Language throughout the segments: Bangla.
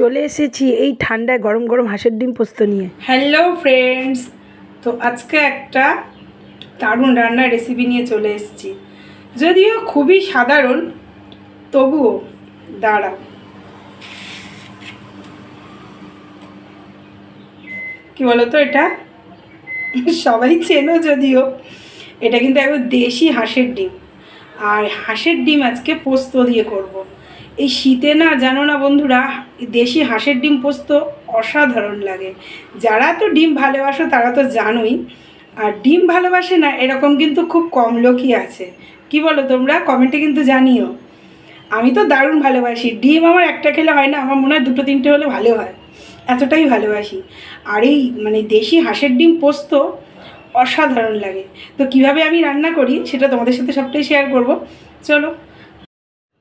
চলে এসেছি এই ঠান্ডায় গরম গরম হাঁসের ডিম পোস্ত নিয়ে। হ্যালো ফ্রেন্ডস তো আজকে একটা দারুণ রান্নার রেসিপি নিয়ে চলে এসেছি। যদিও খুবই সাধারণ, তবুও দাঁড়া কি বলতো এটা? সবাই চেনো যদিও, এটা কিন্তু একবার দেশি হাঁসের ডিম। আর হাঁসের ডিম আজকে পোস্ত দিয়ে করব। এই শীতে না, জানো না বন্ধুরা দেশি হাঁসের ডিম পোস্ত অসাধারণ লাগে। যারা তো ডিম ভালোবাসো, তারা তো জানোই। আর ডিম ভালোবাসে না, এরকম কিন্তু খুব কম লোকই আছে। কি বলো তোমরা? কমেন্টে কিন্তু জানিও। আমি তো দারুণ ভালোবাসি। ডিম আমার একটা খেলে হয় না, আমার মনে হয় দুটো, তিনটে হলে ভালো হয়। এতটাই ভালোবাসি। আর এই মানে দেশি হাঁসের ডিম পোস্ত অসাধারণ লাগে। তো কীভাবে আমি রান্না করি, সেটা তোমাদের সাথে সবটাই শেয়ার করব। চলো।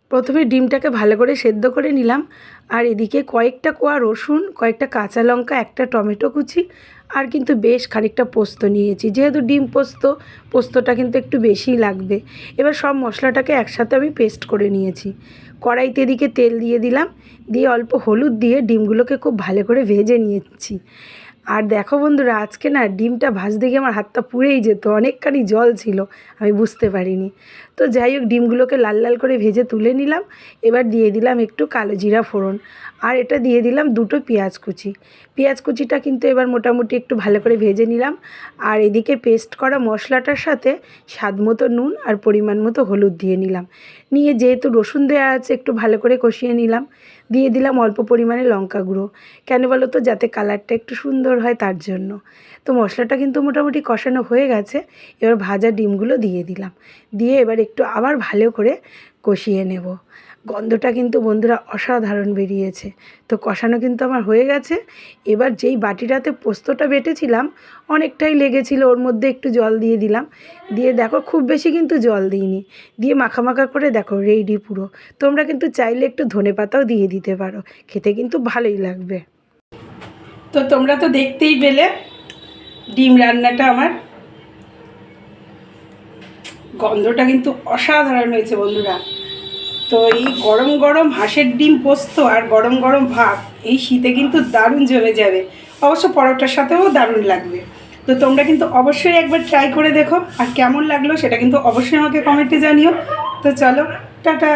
প্রথমে ডিমটাকে ভালো করে সেদ্ধ করে নিলাম। আর এদিকে কয়েকটা কোয়া রসুন, কয়েকটা কাঁচা লঙ্কা, একটা টমেটো কুচি আর কিন্তু বেশ খানিকটা পোস্ত নিয়েছি। যেহেতু ডিম পোস্ত, পোস্তটা কিন্তু একটু বেশিই লাগবে। এবার সব মশলাটাকে একসাথে আমি পেস্ট করে নিয়েছি। কড়াইতে এদিকে তেল দিয়ে দিলাম। দিয়ে অল্প হলুদ দিয়ে ডিমগুলোকে খুব ভালো করে ভেজে নিয়েছি। আর দেখো বন্ধুরা, আজকে না ডিমটা ভাজতে গিয়ে আমার হাতটা পুড়েই যেত, অনেকখানি জল ছিল, আমি বুঝতে পারিনি। তো যাই হোক, ডিমগুলোকে লাল লাল করে ভেজে তুলে নিলাম। এবার দিয়ে দিলাম একটু কালো জিরা ফোড়ন। আর এটা দিয়ে দিলাম দুটো পেঁয়াজ কুচি। পেঁয়াজ কুচিটা কিন্তু এবার মোটামুটি একটু ভালো করে ভেজে নিলাম। আর এদিকে পেস্ট করা মশলাটার সাথে স্বাদ মতো নুন আর পরিমাণ মতো হলুদ দিয়ে নিলাম। নিয়ে যেহেতু রসুন দেওয়া আছে, একটু ভালো করে কষিয়ে নিলাম। দিয়ে দিলাম অল্প পরিমাণে লঙ্কা গুঁড়ো। কেন বলো তো, যাতে কালারটা একটু সুন্দর হয় তার জন্য। তো মশলাটা কিন্তু মোটামুটি কষানো হয়ে গেছে। এবার ভাজা ডিমগুলো দিয়ে দিলাম। দিয়ে এবার একটু আবার ভালো করে কষিয়ে নেব। গন্ধটা কিন্তু বন্ধুরা অসাধারণ বেরিয়েছে। তো কষানো কিন্তু আমার হয়ে গেছে। এবার যেই বাটিটাতে পোস্তটা বেটেছিলাম, অনেকটাই লেগেছিল, ওর মধ্যে একটু জল দিয়ে দিলাম। দিয়ে দেখো, খুব বেশি কিন্তু জল দিইনি। দিয়ে মাখা মাখা করে দেখো রেডি পুরো। তোমরা কিন্তু চাইলে একটু ধনে পাতাও দিয়ে দিতে পারো। খেতে কিন্তু ভালোই লাগবে। তো তোমরা তো দেখতেই পেলে, ডিম রান্নাটা আমার গন্ধটা কিন্তু অসাধারণ হয়েছে বন্ধুরা। তো এই গরম গরম হাঁসের ডিম পোস্ত আর গরম গরম ভাত, এই শীতে কিন্তু দারুণ জমে যাবে। অবশ্য পরোটার সাথেও দারুণ লাগবে। তো তোমরা কিন্তু অবশ্যই একবার ট্রাই করে দেখো, আর কেমন লাগল সেটা কিন্তু অবশ্যই আমাকে কমেন্টে জানিও। তো চলো, টাটা।